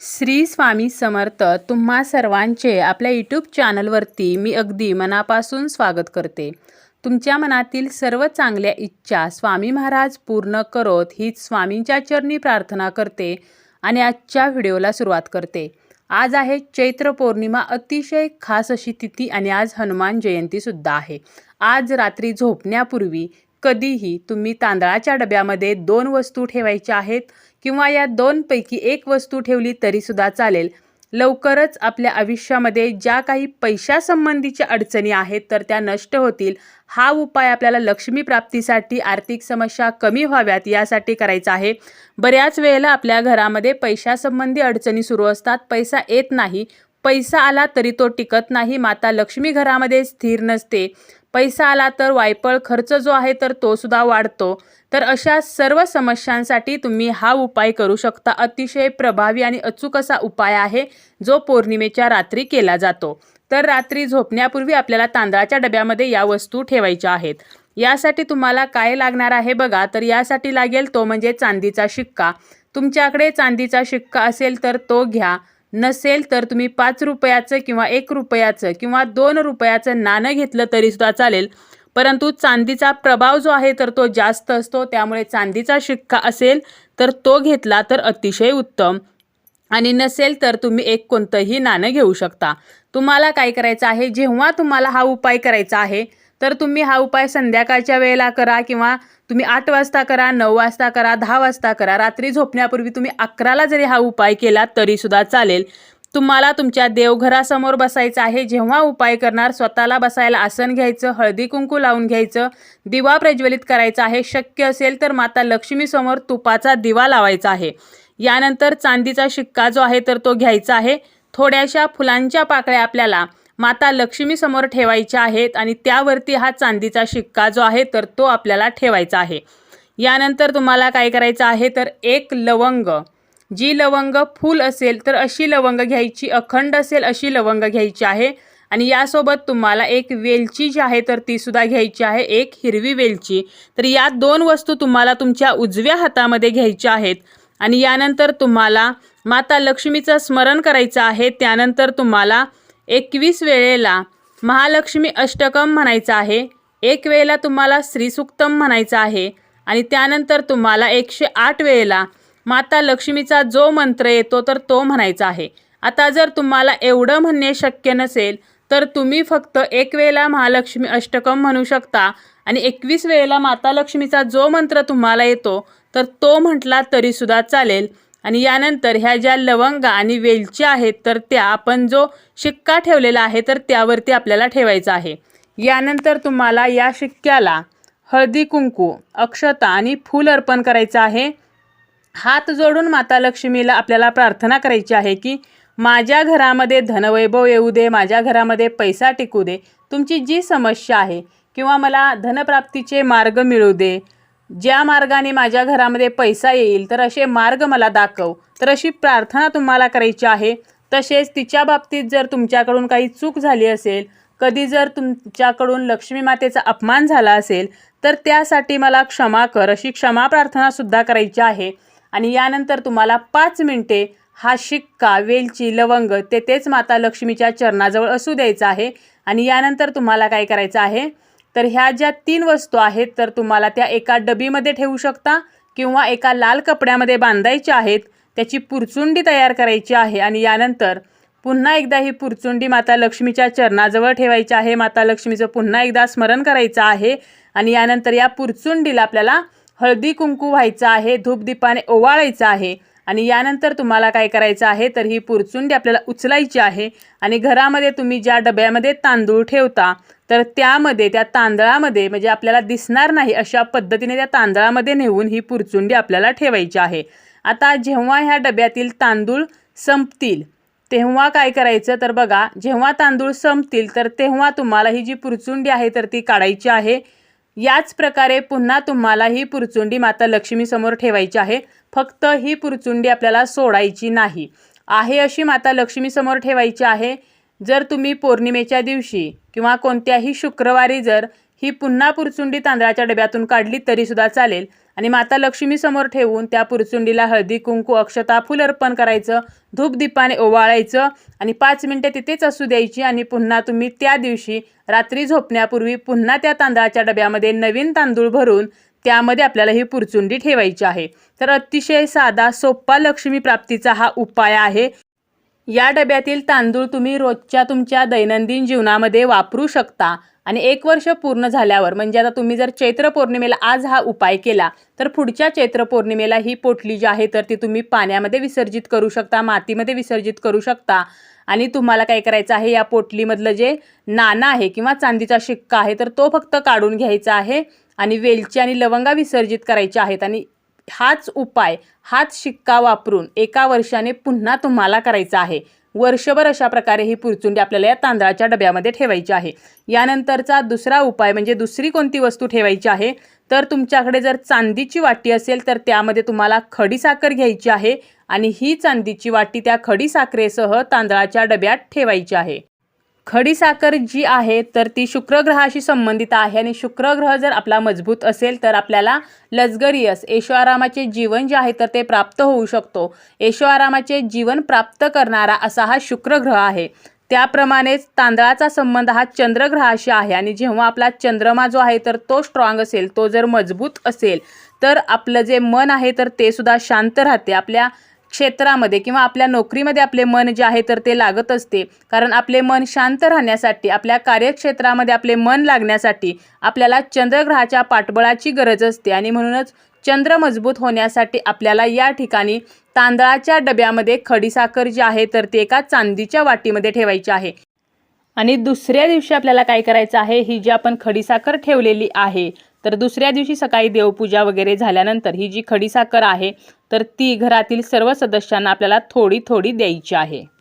श्री स्वामी समर्थ तुम्हा सर्वांचे आपल्या यूट्यूब चॅनलवरती मी अगदी मनापासून स्वागत करते. तुमच्या मनातील सर्व चांगल्या इच्छा स्वामी महाराज पूर्ण करोत हीच स्वामींच्या चरणी प्रार्थना करते आणि आजच्या व्हिडिओला सुरुवात करते. आज आहे चैत्र पौर्णिमा अतिशय खास अशी तिथी आणि आज हनुमान जयंतीसुद्धा आहे. आज रात्री झोपण्यापूर्वी कधीही तुम्ही तांदळाच्या डब्यामध्ये दोन वस्तू ठेवायच्या आहेत किंवा या दोनपैकी एक वस्तू ठेवली तरीसुद्धा चालेल. लवकरच आपल्या आयुष्यामध्ये ज्या काही पैशासंबंधीच्या अडचणी आहेत तर त्या नष्ट होतील. हा उपाय आपल्याला लक्ष्मी प्राप्तीसाठी आर्थिक समस्या कमी व्हाव्यात यासाठी करायचा आहे. बऱ्याच वेळेला आपल्या घरामध्ये पैशासंबंधी अडचणी सुरू असतात. पैसा येत नाही. पैसा आला तरी तो टिकत नाही. माता लक्ष्मी घरामध्ये स्थिर नसते. पैसा आला तर वायपळ खर्च जो आहे तर तो सुद्धा वाढतो. तर अशा सर्व समस्यांसाठी तुम्ही हा उपाय करू शकता. अतिशय प्रभावी आणि अचूक असा उपाय आहे जो पौर्णिमेच्या रात्री केला जातो. तर रात्री झोपण्यापूर्वी आपल्याला तांदळाच्या डब्यामध्ये या वस्तू ठेवायच्या आहेत. यासाठी तुम्हाला काय लागणार आहे बघा तर यासाठी लागेल तो म्हणजे चांदीचा शिक्का. तुमच्याकडे चांदीचा शिक्का असेल तर तो घ्या. नसेल तर तुम्ही पाच रुपयाचं किंवा एक रुपयाचं किंवा दोन रुपयाचं नाणं घेतलं तरीसुद्धा चालेल. परंतु चांदीचा प्रभाव जो आहे तर तो जास्त असतो. त्यामुळे चांदीचा शिक्का असेल तर तो घेतला तर अतिशय उत्तम. आणि नसेल तर तुम्ही एक कोणतंही नाणं घेऊ शकता. तुम्हाला काय करायचं आहे? जेव्हा तुम्हाला हा उपाय करायचा आहे तर तुम्ही हा उपाय संध्याकाळच्या वेळेला करा किंवा तुम्ही आठ वाजता करा नऊ वाजता करा दहा वाजता करा. रात्री झोपण्यापूर्वी तुम्ही अकराला जरी हा उपाय केला तरीसुद्धा चालेल. तुम्हाला तुमच्या देवघरासमोर बसायचं आहे. जेव्हा उपाय करणार स्वतःला बसायला आसन घ्यायचं हळदी कुंकू लावून घ्यायचं दिवा प्रज्वलित करायचा आहे. शक्य असेल तर माता लक्ष्मीसमोर तुपाचा दिवा लावायचा आहे. यानंतर चांदीचा शिक्का जो आहे तर तो घ्यायचा आहे. थोड्याशा फुलांच्या पाकळ्या आपल्याला माता लक्ष्मीसमोर ठेवायच्या आहेत आणि त्यावरती हा चांदीचा शिक्का जो आहे तर तो आपल्याला ठेवायचा आहे. यानंतर तुम्हाला काय करायचं आहे तर एक लवंग. जी लवंग फूल असेल तर अशी लवंग घ्यायची अखंड असेल अशी लवंग घ्यायची आहे. आणि यासोबत तुम्हाला एक वेलची जी आहे तर ती सुद्धा घ्यायची आहे एक हिरवी वेलची. तर या दोन वस्तू तुम्हाला तुमच्या उजव्या हातामध्ये घ्यायच्या आहेत. आणि यानंतर तुम्हाला माता लक्ष्मीचं स्मरण करायचं आहे त्यानंतर तुम्हाला एकवीस वेळेला महालक्ष्मी अष्टकम म्हणायचं आहे. एक वेळेला तुम्हाला श्रीसुक्तम म्हणायचं आहे आणि त्यानंतर तुम्हाला एकशे आठ वेळेला माता लक्ष्मीचा जो मंत्र येतो तर तो म्हणायचा आहे. आता जर तुम्हाला एवढं म्हणणे शक्य नसेल तर तुम्ही फक्त एक वेळेला महालक्ष्मी अष्टकम म्हणू शकता आणि एकवीस वेळेला माता लक्ष्मीचा जो मंत्र तुम्हाला येतो तर तो म्हटला तरीसुद्धा चालेल. आणि यानंतर ह्या ज्या लवंगा आणि वेलच्या आहेत तर त्या आपण जो शिक्का ठेवलेला आहे तर त्यावरती आपल्याला ठेवायचा आहे. यानंतर तुम्हाला या शिक्क्याला हळदी कुंकू अक्षता आणि फूल अर्पण करायचं आहे. हात जोडून माता लक्ष्मीला आपल्याला प्रार्थना करायची आहे की माझ्या घरामध्ये धनवैभव येऊ दे माझ्या घरामध्ये पैसा टिकू दे तुमची जी समस्या आहे किंवा मला धनप्राप्तीचे मार्ग मिळू दे ज्या मार्गाने माझ्या घरामध्ये पैसा येईल तर असे मार्ग मला दाखव. तर अशी प्रार्थना तुम्हाला करायची आहे. तसेच तिच्या बाबतीत जर तुमच्याकडून काही चूक झाली असेल कधी जर तुमच्याकडून लक्ष्मी मातेचा अपमान झाला असेल तर त्यासाठी मला क्षमा कर. अशी क्षमा प्रार्थनासुद्धा करायची आहे. आणि यानंतर तुम्हाला पाच मिनटे हा शिक्का वेलची लवंग ते तेच माता लक्ष्मीच्या चरणाजवळ असू द्यायचं आहे. आणि यानंतर तुम्हाला काय करायचं आहे? तर ह्या ज्या तीन वस्तू आहेत तर तुम्हाला त्या एका डबीमध्ये ठेवू शकता किंवा एका लाल कपड्यामध्ये बांधायच्या आहेत त्याची पुरचुंडी तयार करायची आहे आणि यानंतर पुन्हा एकदा ही पुरचुंडी माता लक्ष्मीच्या चरणाजवळ ठेवायची आहे. माता लक्ष्मीचं पुन्हा एकदा स्मरण करायचं आहे आणि यानंतर या पुरचुंडीला आपल्याला हळदी कुंकू व्हायचं आहे धूपदीपाने ओवाळायचं आहे. आणि यानंतर तुम्हाला काय करायचं आहे तर ही पुरचुंडी आपल्याला उचलायची आहे. आणि घरामध्ये तुम्ही ज्या डब्यामध्ये तांदूळ ठेवता तर त्यामध्ये त्या तांदळामध्ये म्हणजे आपल्याला दिसणार नाही अशा पद्धतीने त्या तांदळामध्ये नेऊन ही पुरचुंडी आपल्याला ठेवायची आहे. आता जेव्हा ह्या डब्यातील तांदूळ संपतील तेव्हा काय करायचं? तर बघा जेव्हा तांदूळ संपतील तर तेव्हा तुम्हाला ही जी पुरचुंडी आहे तर ती काढायची आहे. याच प्रकारे पुन्हा तुम्हाला ही पुरचुंडी माता लक्ष्मीसमोर ठेवायची आहे. फक्त ही पुरचुंडी आपल्याला सोडायची नाही. आहे अशी माता लक्ष्मीसमोर ठेवायची आहे. जर तुम्ही पौर्णिमेच्या दिवशी किंवा कोणत्याही शुक्रवारी जर ही पुन्हा पुरचुंडी तांदळाच्या डब्यातून काढली तरीसुद्धा चालेल. आणि माता लक्ष्मी समोर ठेवून त्या पुरचुंडीला हळदी कुंकू अक्षता फुल अर्पण करायचं धूपदीपाने ओवाळायचं आणि पाच मिनटं तिथेच असू द्यायची आणि पुन्हा तुम्ही त्या दिवशी रात्री झोपण्यापूर्वी पुन्हा त्या तांदळाच्या डब्यामध्ये नवीन तांदूळ भरून त्यामध्ये आपल्याला ही पुरचुंडी ठेवायची आहे. तर अतिशय साधा सोप्पा लक्ष्मी प्राप्तीचा हा उपाय आहे. या डब्यातील तांदूळ तुम्ही रोजच्या तुमच्या दैनंदिन जीवनामध्ये वापरू शकता. आणि एक वर्ष पूर्ण झाल्यावर म्हणजे आता तुम्ही जर चैत्र पौर्णिमेला आज हा उपाय केला तर पुढच्या चैत्र पौर्णिमेला ही पोटली जी आहे तर ती तुम्ही पाण्यामध्ये विसर्जित करू शकता मातीमध्ये विसर्जित करू शकता. आणि तुम्हाला काय करायचं आहे या पोटलीमधलं जे नाणं आहे किंवा चांदीचा शिक्का आहे तर तो फक्त काढून घ्यायचा आहे. आणि वेलची आणि लवंगा विसर्जित करायच्या आहेत. आणि हाच उपाय हाच शिक्का वापरून एका वर्षाने पुन्हा तुम्हाला करायचा आहे. वर्षभर अशा प्रकारे ही पुरचुंडी आपल्याला या तांदळाच्या डब्यामध्ये ठेवायची आहे. यानंतरचा दुसरा उपाय म्हणजे दुसरी कोणती वस्तू ठेवायची आहे? तर तुमच्याकडे जर चांदीची वाटी असेल तर त्यामध्ये तुम्हाला खडीसाखर घ्यायची आहे आणि ही चांदीची वाटी त्या खडीसाखरेसह तांदळाच्या डब्यात ठेवायची आहे. खडीसाखर जी आहे तर ती शुक्रग्रहाशी संबंधित आहे. आणि शुक्रग्रह जर आपला मजबूत असेल तर आपल्याला लक्झरियस ऐशोआरामाचे जीवन जे आहे तर ते प्राप्त होऊ शकतो. ऐशोआरामाचे जीवन प्राप्त करणारा असा हा शुक्रग्रह आहे. त्याप्रमाणेच तांदळाचा संबंध हा चंद्रग्रहाशी आहे. आणि जेव्हा आपला चंद्रमा जो आहे तर तो स्ट्रॉंग असेल तो जर मजबूत असेल तर आपलं जे मन आहे तर ते सुद्धा शांत राहते. आपल्या क्षेत्रामध्ये किंवा आपल्या नोकरीमध्ये आपले मन जे आहे तर ते लागत असते. कारण आपले मन शांत राहण्यासाठी आपल्या कार्यक्षेत्रामध्ये आपले मन लागण्यासाठी आपल्याला चंद्रग्रहाच्या पाठबळाची गरज असते. आणि म्हणूनच चंद्र मजबूत होण्यासाठी आपल्याला या ठिकाणी तांदळाच्या डब्यामध्ये खडीसाखर जी आहे तर ती एका चांदीच्या वाटीमध्ये ठेवायची आहे. आणि दुसऱ्या दिवशी आपल्याला काय करायचं आहे? ही जी आपण खडीसाखर ठेवलेली आहे तर दुसऱ्या दिवशी सकाळी देवपूजा वगैरे झाल्यानंतर ही जी खडीसाखर आहे तर ती घरातील सर्व सदस्यांना आपल्याला थोडी थोडी द्यायची आहे.